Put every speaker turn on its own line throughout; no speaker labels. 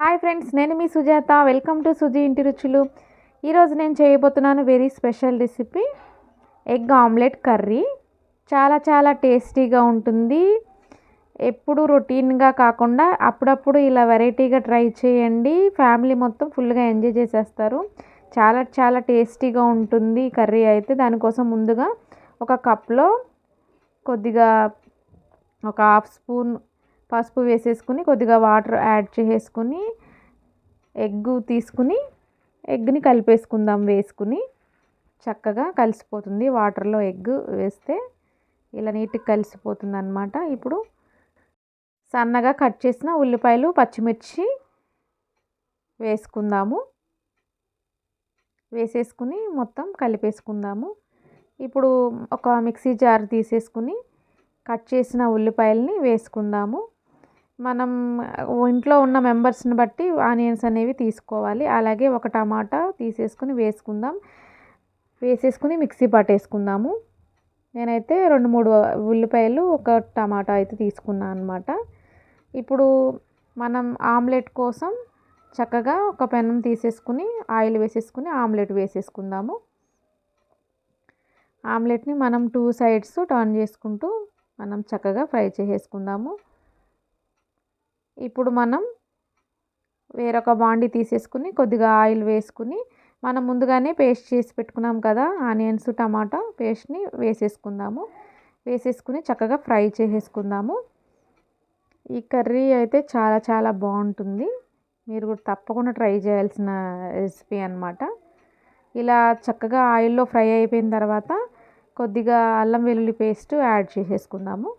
Hi friends నేను మీ Sujatha. Welcome to Suji ఇంటి రుచులు. ఈరోజు నేను చేయబోతున్నాను very special recipe egg omelette curry. చాలా చాలా టేస్టీగా ఉంటుంది. ఎప్పుడు రొటీన్గా కాకుండా అప్పుడప్పుడు ఇలా వెరైటీగా ట్రై చేయండి. ఫ్యామిలీ మొత్తం ఫుల్గా ఎంజాయ్ చేసేస్తారు. చాలా చాలా టేస్టీగా ఉంటుంది కర్రీ అయితే. దానికోసం ముందుగా ఒక కప్లో కొద్దిగా ఒక హాఫ్ స్పూన్ పసుపు వేసేసుకుని కొద్దిగా వాటర్ యాడ్ చేసేసుకుని ఎగ్ తీసుకుని ఎగ్ని కలిపేసుకుందాం వేసుకుని చక్కగా కలిసిపోతుంది. వాటర్లో ఎగ్ వేస్తే ఇలా నీట్గా కలిసిపోతుంది అనమాట ఇప్పుడు సన్నగా కట్ చేసిన ఉల్లిపాయలు పచ్చిమిర్చి వేసుకుందాము. వేసేసుకుని మొత్తం కలిపేసుకుందాము. ఇప్పుడు ఒక మిక్సీ జార్ తీసేసుకుని కట్ చేసిన ఉల్లిపాయలని వేసుకుందాము. మనం ఇంట్లో ఉన్న మెంబర్స్ని బట్టి ఆనియన్స్ అనేవి తీసుకోవాలి. అలాగే ఒక టమాటా తీసేసుకుని వేసుకుందాం. వేసేసుకుని మిక్సీ పట్టేసుకుందాము. నేనైతే రెండు మూడు ఉల్లిపాయలు ఒక టమాటా అయితే తీసుకున్నాను అనమాట ఇప్పుడు మనం ఆమ్లెట్ కోసం చక్కగా ఒక పెనం తీసేసుకుని ఆయిల్ వేసేసుకుని ఆమ్లెట్ వేసేసుకుందాము. ఆమ్లెట్ని మనం టూ సైడ్స్ టర్న్ చేసుకుంటూ మనం చక్కగా ఫ్రై చేసేసుకుందాము. ఇప్పుడు మనం వేరొక బాండి తీసేసుకుని కొద్దిగా ఆయిల్ వేసుకుని మనం ముందుగానే పేస్ట్ చేసి పెట్టుకున్నాం కదా ఆనియన్స్ టమాటా పేస్ట్ని వేసేసుకుందాము. వేసేసుకుని చక్కగా ఫ్రై చేసేసుకుందాము. ఈ కర్రీ అయితే చాలా చాలా బాగుంటుంది. మీరు కూడా తప్పకుండా ట్రై చేయాల్సిన రెసిపీ అనమాట ఇలా చక్కగా ఆయిల్లో ఫ్రై అయిపోయిన తర్వాత కొద్దిగా అల్లం వెల్లుల్లి పేస్ట్ యాడ్ చేసేసుకుందాము.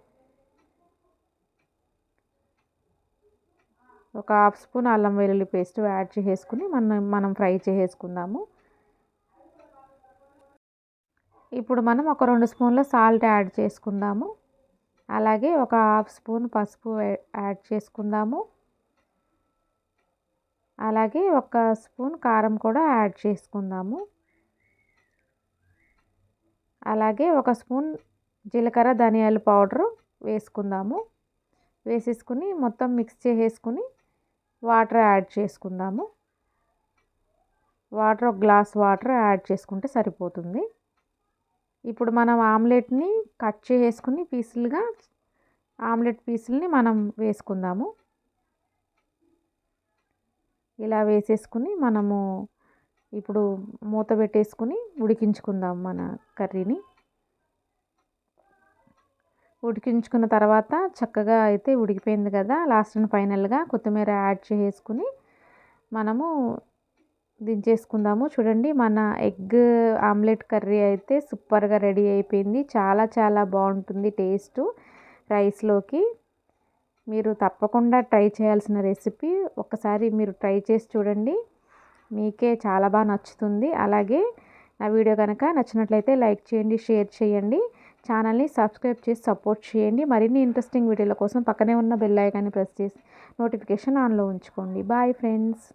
ఒక హాఫ్ స్పూన్ అల్లం వెల్లుల్లి పేస్ట్ యాడ్ చేసుకుని మనం మనం ఫ్రై చేసేసుకుందాము. ఇప్పుడు మనం ఒక రెండు స్పూన్ల సాల్ట్ యాడ్ చేసుకుందాము. అలాగే ఒక హాఫ్ స్పూన్ పసుపు యాడ్ చేసుకుందాము. అలాగే ఒక స్పూన్ కారం కూడా యాడ్ చేసుకుందాము. అలాగే ఒక స్పూన్ జీలకర్ర ధనియాల పౌడరు వేసుకుందాము. వేసేసుకుని మొత్తం మిక్స్ చేసేసుకుని వాటర్ యాడ్ చేసుకుందాము. వాటర్ ఒక గ్లాస్ వాటర్ యాడ్ చేసుకుంటే సరిపోతుంది. ఇప్పుడు మనం ఆమ్లెట్ని కట్ చేసుకుని పీసులుగా ఆమ్లెట్ పీసులని మనం వేసుకుందాము. ఇలా వేసేసుకుని మనము ఇప్పుడు మూత పెట్టేసుకుని ఉడికించుకుందాం మన కర్రీని. ఉడికించుకున్న తర్వాత చక్కగా అయితే ఉడికిపోయింది కదా లాస్ట్ అండ్ ఫైనల్గా కొత్తిమీర యాడ్ చేసుకుని మనము దించేసుకుందాము. చూడండి మన ఎగ్ ఆమ్లెట్ కర్రీ అయితే సూపర్గా రెడీ అయిపోయింది. చాలా చాలా బాగుంటుంది టేస్ట్ రైస్లోకి మీరు తప్పకుండా ట్రై చేయాల్సిన రెసిపీ ఒకసారి మీరు ట్రై చేసి చూడండి. మీకే చాలా బాగా నచ్చుతుంది. అలాగే నా వీడియో కనుక నచ్చినట్లయితే లైక్ చేయండి షేర్ చేయండి. ఛానల్ని సబ్స్క్రైబ్ చేసి సపోర్ట్ చేయండి. మరిన్ని ఇంట్రెస్టింగ్ వీడియోల కోసం పక్కనే ఉన్న బెల్ ఐకాన్ని ప్రెస్ చేసి నోటిఫికేషన్ ఆన్లో ఉంచుకోండి. Bye friends.